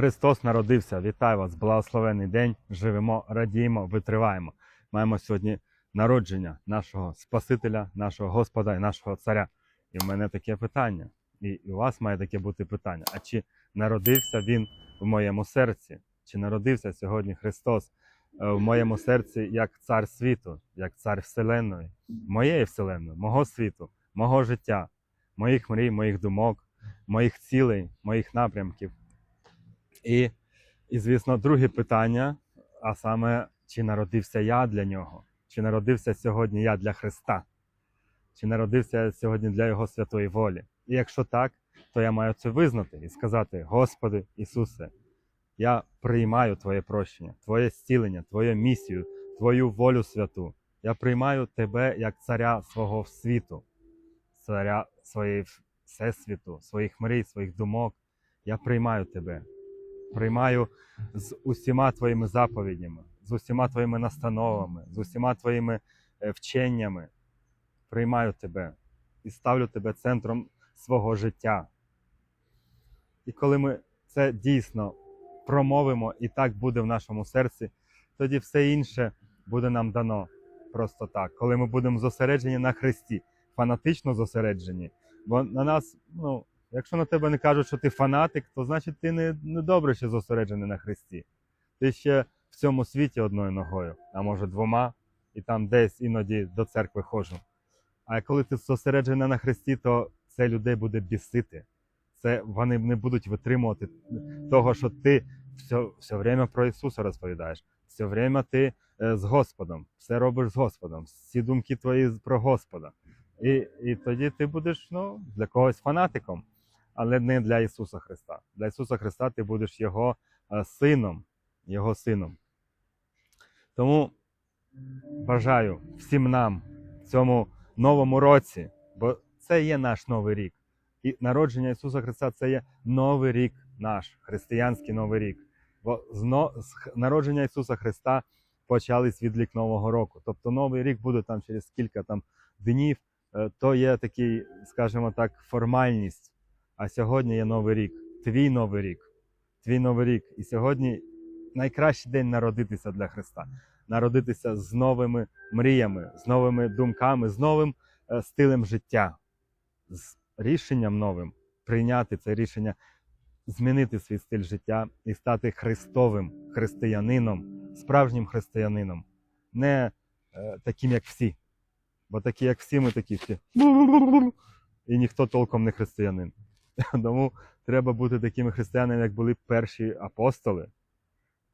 Христос народився. Вітаю вас! Благословений день! Живемо, радіємо, витриваємо. Маємо сьогодні народження нашого Спасителя, нашого Господа і нашого Царя. І в мене таке питання, і у вас має таке бути питання: а чи народився він в моєму серці? Чи народився сьогодні Христос е, в моєму серці як цар світу, як цар Вселенної, моєї Вселенної, мого світу, мого життя, моїх мрій, моїх думок, моїх цілей, моїх напрямків? І, і звісно, друге питання: а саме, чи народився я для нього? Чи народився сьогодні я для Христа? Чи народився я сьогодні для Його святої волі? І якщо так, то я маю це визнати і сказати: Господи Ісусе, я приймаю Твоє прощення, Твоє зцілення, Твою місію, Твою волю святу. Я приймаю Тебе як царя свого світу, царя своєї всесвіту, своїх мрій, своїх думок. Я приймаю Тебе приймаю з усіма твоїми заповідями, з усіма твоїми настановами, з усіма твоїми е, вченнями. Приймаю тебе і ставлю тебе центром свого життя. І коли ми це дійсно промовимо і так буде в нашому серці, тоді все інше буде нам дано просто так. Коли ми будемо зосереджені на Христі, фанатично зосереджені, бо на нас, ну, Якщо на тебе не кажуть, що ти фанатик, то значить ти не, не добре ще зосереджений на Христі. Ти ще в цьому світі одною ногою, а може двома, і там десь іноді до церкви ходжу. А коли ти зосереджений на Христі, то це людей буде бісити. Це вони не будуть витримувати того, що ти все, все время про Ісуса розповідаєш, все время ти е, з Господом, все робиш з Господом, всі думки твої про Господа. І, і тоді ти будеш ну, для когось фанатиком але не для Ісуса Христа. Для Ісуса Христа ти будеш Його е, сином, Його сином. Тому бажаю всім нам в цьому новому році, бо це є наш новий рік. І народження Ісуса Христа це є новий рік наш, християнський новий рік. Бо з, народження Ісуса Христа почались відлік Нового року. Тобто Новий рік буде там через кілька там днів. Е, То є такий, скажімо так, формальність. А сьогодні є новий рік, твій новий рік, твій новий рік. І сьогодні найкращий день народитися для Христа, народитися з новими мріями, з новими думками, з новим е, стилем життя, з рішенням новим прийняти це рішення, змінити свій стиль життя і стати христовим християнином, справжнім християнином, не е, таким, як всі. Бо такі, як всі, ми такі всі. І ніхто толком не християнин. Тому треба бути такими християнами, як були перші апостоли,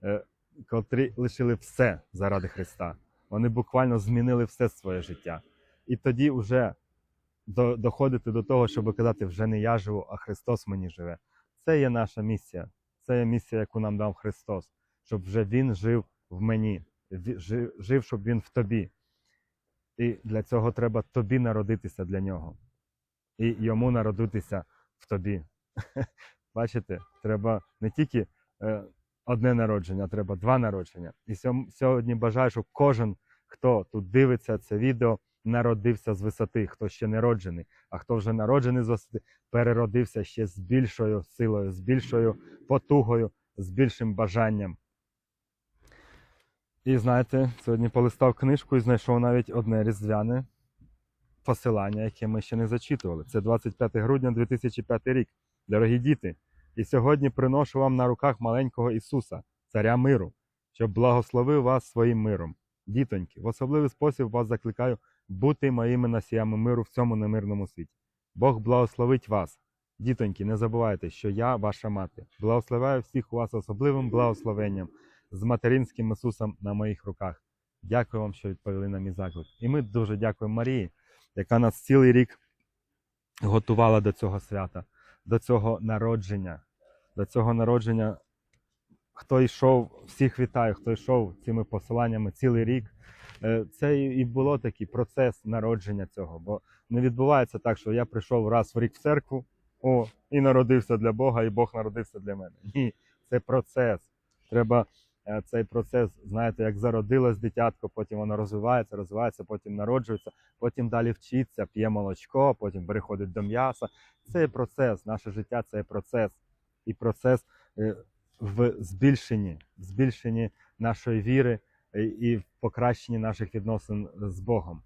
е, котрі лишили все заради Христа. Вони буквально змінили все своє життя. І тоді вже доходити до того, щоб казати, вже не я живу, а Христос мені живе. Це є наша місія. Це є місія, яку нам дав Христос, щоб вже Він жив в мені, жив, щоб Він в тобі. І для цього треба тобі народитися для нього. І йому народитися в тобі. Бачите, треба не тільки е, одне народження, а треба два народження. І сьогодні бажаю, щоб кожен, хто тут дивиться це відео, народився з висоти, хто ще не роджений, а хто вже народжений з висоти, переродився ще з більшою силою, з більшою потугою, з більшим бажанням. І знаєте, сьогодні полистав книжку і знайшов навіть одне різдвяне посилання, яке ми ще не зачитували. Це 25 грудня 2005 рік. Дорогі діти, і сьогодні приношу вам на руках маленького Ісуса, Царя миру, щоб благословив вас своїм миром. Дітоньки, в особливий спосіб вас закликаю бути моїми носіями миру в цьому немирному світі. Бог благословить вас. Дітоньки, не забувайте, що я ваша мати. Благословляю всіх вас особливим благословенням з материнським Ісусом на моїх руках. Дякую вам, що відповіли на мій заклик. І ми дуже дякуємо Марії, яка нас цілий рік готувала до цього свята, до цього народження. До цього народження. Хто йшов, всіх вітаю, хто йшов цими посиланнями цілий рік. Е, Це і було такий процес народження цього. Бо не відбувається так, що я прийшов раз в рік в церкву, о, і народився для Бога, і Бог народився для мене. Ні, це процес. Треба цей процес, знаєте, як зародилось дитятко, потім воно розвивається, розвивається, потім народжується, потім далі вчиться, п'є молочко, потім переходить до м'яса. Це процес. Наше життя це процес. І процес е, в збільшенні, в збільшенні нашої віри і- і в покращенні наших відносин з Богом.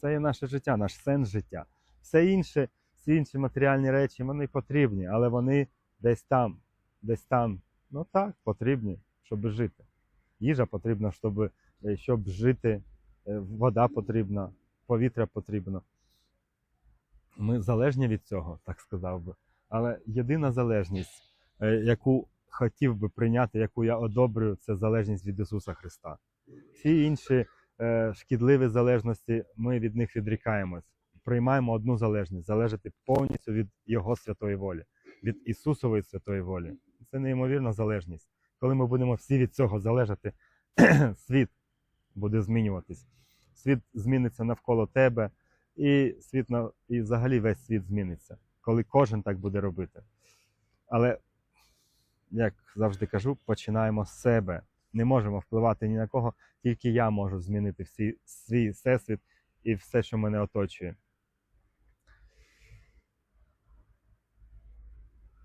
Це є наше життя, наш сенс життя. Все інше, всі інші матеріальні речі, вони потрібні, але вони десь там, десь там, ну так, потрібні, щоб жити. Їжа потрібна, щоб, е, щоб жити, е, вода потрібна, повітря потрібно. Ми залежні від цього, так сказав би. Але єдина залежність, е, яку хотів би прийняти, яку я одобрюю, це залежність від Ісуса Христа. Всі інші шкідливі залежності, ми від них відрікаємось. Приймаємо одну залежність залежати повністю від Його святої волі, від Ісусової святої волі. Це неймовірна залежність. Коли ми будемо всі від цього залежати, світ буде змінюватись. Світ зміниться навколо тебе, і світ і взагалі весь світ зміниться, коли кожен так буде робити. Але, як завжди кажу, починаємо з себе. Не можемо впливати ні на кого, тільки я можу змінити всі, свій всесвіт і все, що мене оточує.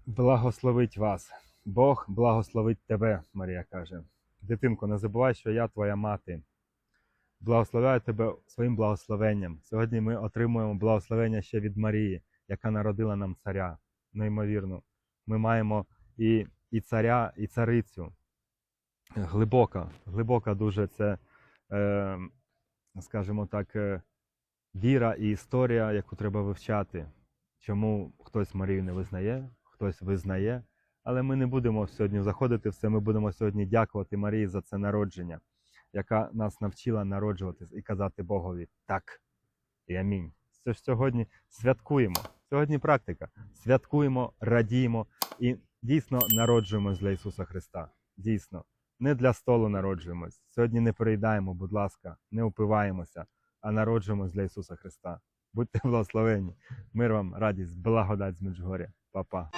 Благословить вас. Бог благословить тебе, Марія каже. Дитинко, не забувай, що я твоя мати. Благословляю тебе своїм благословенням. Сьогодні ми отримуємо благословення ще від Марії, яка народила нам царя. Неймовірно. Ми маємо і, і царя, і царицю. Глибока, глибока дуже це, е, скажімо так, е, віра і історія, яку треба вивчати. Чому хтось Марію не визнає, хтось визнає. Але ми не будемо сьогодні заходити в це. Ми будемо сьогодні дякувати Марії за це народження, яка нас навчила народжуватись і казати Богові так і амінь. Це ж сьогодні святкуємо. Сьогодні практика. Святкуємо, радіємо і дійсно народжуємось для Ісуса Христа. Дійсно, не для столу народжуємось. Сьогодні не переїдаємо, будь ласка, не упиваємося, а народжуємось для Ісуса Христа. Будьте благословені. Мир вам, радість, благодать з. Па-па.